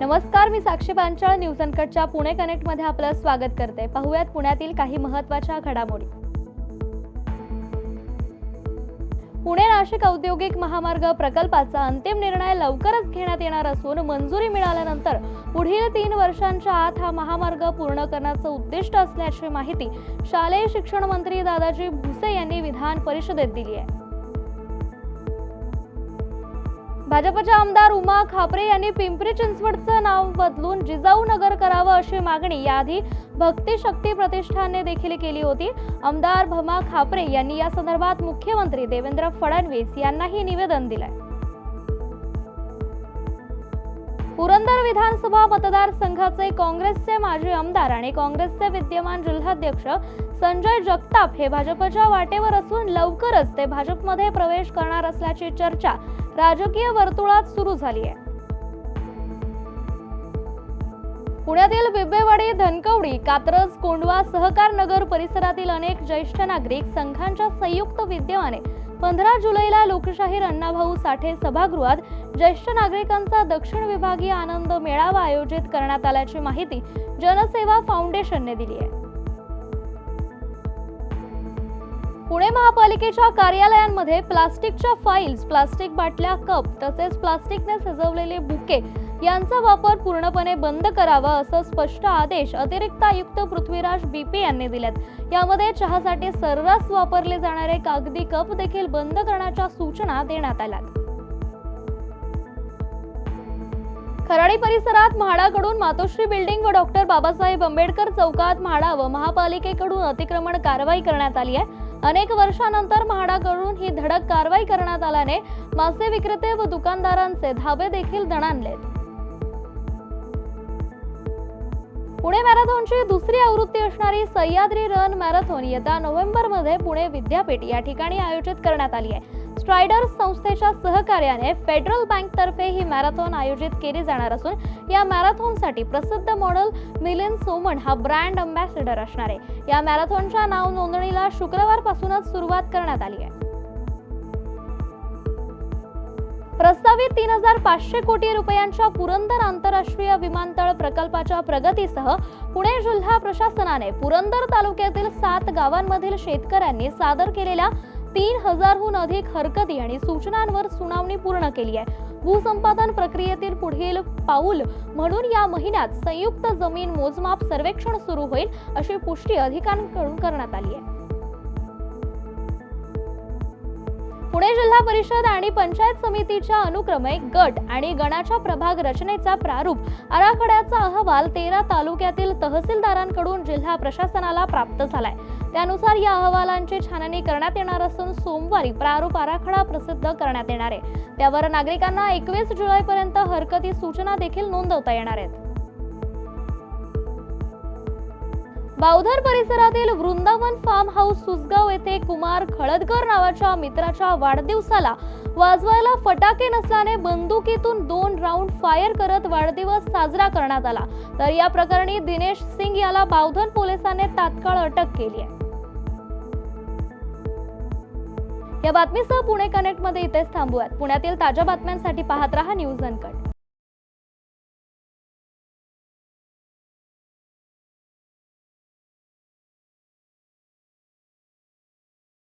नमस्कार मी साक्षी पांचाळ न्यूज अनकटच्या पुणे कनेक्टमध्ये आपलं स्वागत करते. पाहूयात पुण्यातील काही महत्त्वाच्या घडामोडी. पुणे नाशिक औद्योगिक महामार्ग प्रकल्पाचा अंतिम निर्णय लवकरच घेण्यात येणार असून मंजुरी मिळाल्यानंतर पुढील तीन वर्षांच्या आत हा महामार्ग पूर्ण करण्याचं उद्दिष्ट असल्याची माहिती शालेय शिक्षण मंत्री दादाजी भुसे यांनी विधान परिषदेत दिली आहे. भाजपच्या आमदार उमा खापरे यांनी पिंपरी चिंचवडचं नाव बदलून जिजाऊ नगर करावं अशी मागणी. याआधी भक्ती शक्ती प्रतिष्ठानने देखील केली होती. आमदार भमा खापरे यांनी या संदर्भात मुख्यमंत्री देवेंद्र फडणवीस यांनाही निवेदन दिलंय. पुरंदर विधानसभा मतदारसंघाचे काँग्रेसचे माजी आमदार आणि काँग्रेसचे विद्यमान जिल्हाध्यक्ष संजय जगताप हे भाजपच्या वाटेवर असून लवकरच ते भाजपमध्ये प्रवेश करणार असल्याची चर्चा राजकीय वर्तुळात सुरू झाली आहे. पुण्यातील बिब्बेवाडी धनकवडी कात्रज कोंडवा सहकार नगर परिसरातील अनेक ज्येष्ठ नागरिक संघांच्या संयुक्त विद्यमाने पंधरा जुलैला लोकशाहीर अण्णाभाऊ साठे सभागृहात ज्येष्ठ नागरिकांचा दक्षिण विभागीय आनंद मेळावा आयोजित करण्यात आल्याची माहिती जनसेवा फाउंडेशनने दिली आहे. पुणे महापालिकेच्या कार्यालयांमध्ये प्लास्टिकच्या फाईल्स प्लास्टिक बाटल्या कप तसेच प्लास्टिकने सजवलेले बुके यांचा वापर पूर्णपणे बंद करावा असं स्पष्ट आदेश अतिरिक्त आयुक्त पृथ्वीराज बीपी यांनी दिलेत. यामध्ये चहासाठी सर्रास वापरले जाणारे कागदी कप देखील बंद करण्याच्या सूचना देण्यात आल्यात. खराडी परिसरात म्हाडाकडून मातोश्री बिल्डिंग व डॉक्टर बाबासाहेब आंबेडकर चौकात म्हाडा व महापालिकेकडून अतिक्रमण कारवाई करण्यात आली आहे. अनेक वर्षानंतर म्हाडाकडून ही धडक कारवाई करण्यात आल्याने मासे विक्रेते व दुकानदारांचे धाबे देखील दणाणलेत. पुणे मॅरेथॉनची दुसरी आवृत्ती असणारी सह्याद्री रन मॅरेथॉन येत्या नोव्हेंबरमध्ये पुणे विद्यापीठ या ठिकाणी आयोजित करण्यात आली आहे. स्ट्रायडर्स संस्थेच्या सहकार्याने फेडरल बँक तर्फे ही मॅरेथॉन आयोजित केली जाणार असून या मॅरेथॉनसाठी प्रसिद्ध मॉडेल मिलिंद सोमण हा ब्रँड अँबॅसेडर असणार आहे. या मॅरेथॉनच्या नाव नोंदणीला शुक्रवारपासूनच सुरुवात करण्यात आली आहे. प्रस्तावित तीन हजार पाचशे कोटी रुपयांच्या पुरंदर आंतरराष्ट्रीय विमानतळ प्रकल्पाच्या प्रगतीसह पुणे जिल्हा प्रशासनाने पुरंदर तालुक्यातील सात गावांमधील शेतकऱ्यांनी सादर केलेल्या तीन हजारहून अधिक हरकती आणि सूचनांवर सुनावणी पूर्ण केली आहे. भूसंपादन प्रक्रियेतील पुढील पाऊल म्हणून या महिन्यात संयुक्त जमीन मोजमाप सर्वेक्षण सुरू होईल अशी पुष्टी अधिकाऱ्यांकडून करण्यात आली आहे. पुणे जिल्हा परिषद आणि पंचायत समितीच्या अनुक्रमे गट आणि गणाच्या प्रभाग रचनेचा प्रारूप आराखड्याचा अहवाल तेरा तालुक्यातील तहसीलदारांकडून जिल्हा प्रशासनाला प्राप्त झालाय. त्यानुसार या अहवालांची छाननी करण्यात येणार असून सोमवारी प्रारूप आराखडा प्रसिद्ध करण्यात येणार आहे. त्यावर नागरिकांना एकवीस जुलैपर्यंत हरकती सूचना देखील नोंदवता येणार आहेत. बावधर परिसरातील वृंदावन फार्म हाऊस सुसगाव येथे कुमार खळदकर नावाच्या मित्राच्या वाढदिवसाला वाजवायला फटाके नसल्याने बंदुकीतून दोन राऊंड फायर करत वाढदिवस साजरा करण्यात आला. तर या प्रकरणी दिनेश सिंग याला बावधन पोलिसांनी तात्काळ अटक केली आहे. या बातमीसह पुणे कनेक्टमध्ये इथेच थांबूयात. पुण्यातील ताज्या बातम्यांसाठी पाहत रहा न्यूज अनकट.